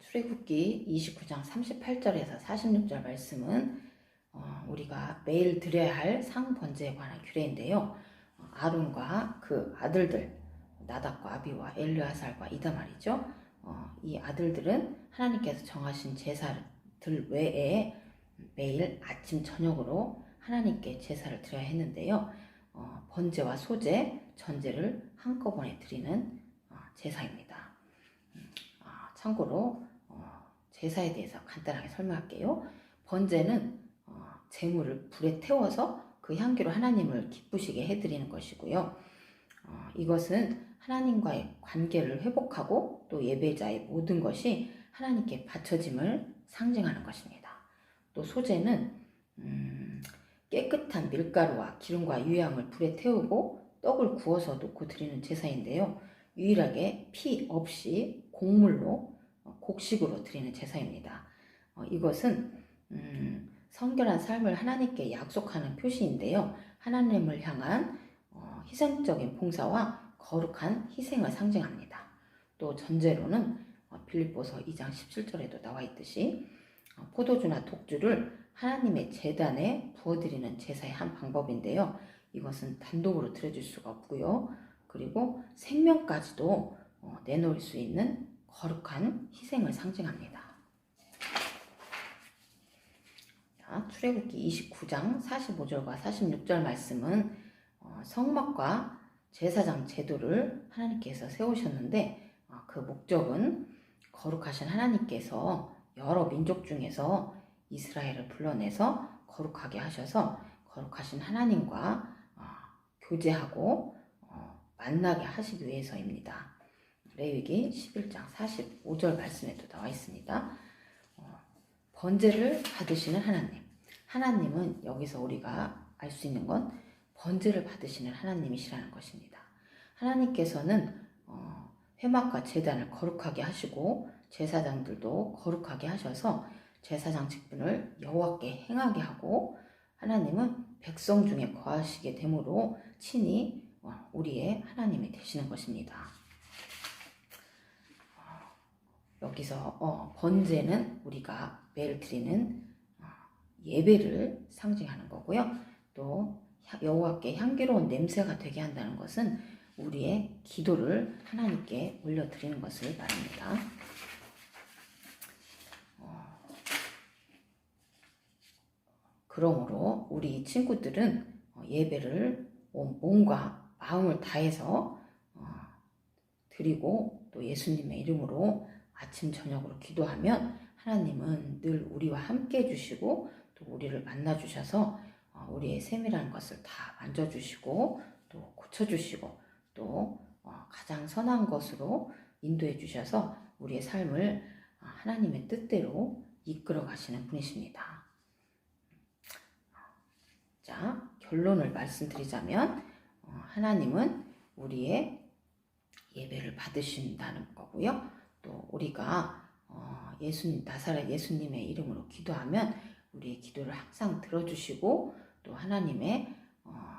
출애굽기 29장 38절에서 46절 말씀은 어, 우리가 매일 드려야 할 상번제에 관한 규례인데요. 어, 아론과 그 아들들 나답과 아비와 엘르아살과 이다 말이죠. 어, 이 아들들은 하나님께서 정하신 제사들 외에 매일 아침 저녁으로 하나님께 제사를 드려야 했는데요. 어, 번제와 소제, 전제를 한꺼번에 드리는 어, 제사입니다. 참고로 어, 제사에 대해서 간단하게 설명할게요. 번제는 어, 재물을 불에 태워서 그 향기로 하나님을 기쁘시게 해드리는 것이고요. 어, 이것은 하나님과의 관계를 회복하고 또 예배자의 모든 것이 하나님께 바쳐짐을 상징하는 것입니다. 또 소제는 음, 깨끗한 밀가루와 기름과 유향을 불에 태우고 떡을 구워서 놓고 드리는 제사인데요. 유일하게 피 없이 곡물로 어, 곡식으로 드리는 제사입니다. 어, 이것은 음, 성결한 삶을 하나님께 약속하는 표시인데요. 하나님을 향한 어, 희생적인 봉사와 거룩한 희생을 상징합니다. 또 전제로는 어, 빌립보서 2장 17절에도 나와 있듯이 어, 포도주나 독주를 하나님의 재단에 부어드리는 제사의 한 방법인데요. 이것은 단독으로 드려줄 수가 없고요. 그리고 생명까지도 어, 내놓을 수 있는 거룩한 희생을 상징합니다. 자, 출애굽기 29장 45절과 46절 말씀은 어, 성막과 제사장 제도를 하나님께서 세우셨는데 어, 그 목적은 거룩하신 하나님께서 여러 민족 중에서 이스라엘을 불러내서 거룩하게 하셔서 거룩하신 하나님과 어, 교제하고 어, 만나게 하시기 위해서입니다. 레위기 11장 45절 말씀에도 나와 있습니다. 어, 번제를 받으시는 하나님. 하나님은 여기서 우리가 알 수 있는 건 번제를 받으시는 하나님이시라는 것입니다. 하나님께서는 어, 회막과 제단을 거룩하게 하시고 제사장들도 거룩하게 하셔서 제사장 직분을 여호와께 행하게 하고 하나님은 백성 중에 거하시게 되므로 친히 어, 우리의 하나님이 되시는 것입니다. 어, 여기서 어, 번제는 우리가 매일 드리는 어, 예배를 상징하는 거고요. 또 야- 여호와께 향기로운 냄새가 되게 한다는 것은 우리의 기도를 하나님께 올려드리는 것을 말합니다. 어, 그러므로 우리 친구들은 어, 예배를 온 몸과 마음을 다해서 어, 드리고 또 예수님의 이름으로 아침 저녁으로 기도하면 하나님은 늘 우리와 함께 해주시고 또 우리를 만나 주셔서 어, 우리의 셈이라는 것을 다 만져주시고 또 고쳐주시고 또 어, 가장 선한 것으로 인도해 주셔서 우리의 삶을 어, 하나님의 뜻대로 이끌어 가시는 분이십니다. 자, 결론을 말씀드리자면 어, 하나님은 우리의 예배를 받으신다는 거고요. 또 우리가 어, 예수님 나사렛 예수님의 이름으로 기도하면 우리의 기도를 항상 들어주시고 또 하나님의 어,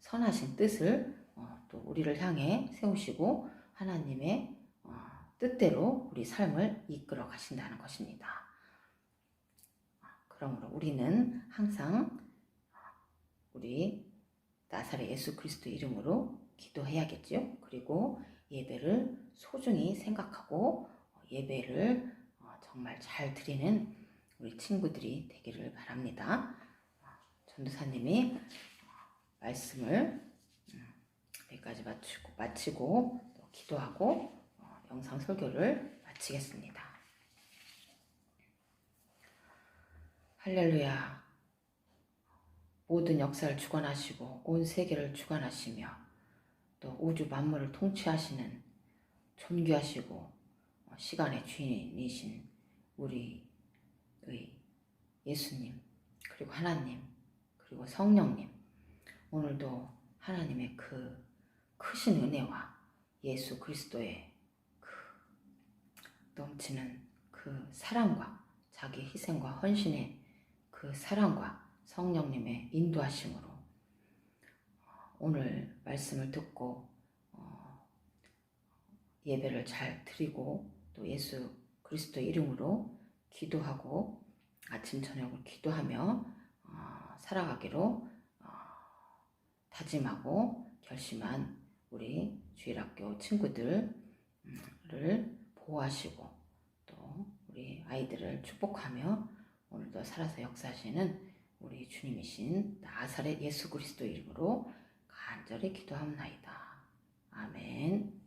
선하신 뜻을 어, 또 우리를 향해 세우시고 하나님의 어, 뜻대로 우리 삶을 이끌어 가신다는 것입니다. 그러므로 우리는 항상 우리 나사렛 예수 그리스도 이름으로 기도해야겠죠. 그리고 예배를 소중히 생각하고 예배를 어, 정말 잘 드리는 우리 친구들이 되기를 바랍니다. 어, 전도사님이 어, 말씀을 음, 여기까지 마치고, 마치고 또 기도하고 어, 영상 설교를 마치겠습니다. 할렐루야. 모든 역사를 주관하시고 온 세계를 주관하시며 또 우주 만물을 통치하시는 존귀하시고 어, 시간의 주인이신 우리의 예수님 그리고 하나님 그리고 성령님 오늘도 하나님의 그 크신 은혜와 예수 그리스도의 그 넘치는 그 사랑과 자기 희생과 헌신의 그 사랑과 성령님의 인도하심으로 어, 오늘 말씀을 듣고 어, 예배를 잘 드리고 또 예수 그리스도 이름으로 기도하고 아침 저녁을 기도하며 어, 살아가기로 어, 다짐하고 결심한 우리 주일학교 친구들을 보호하시고 또 우리 아이들을 축복하며 오늘도 살아서 역사하시는 우리 주님이신 나사렛 예수 그리스도 이름으로 간절히 기도합나이다. 아멘.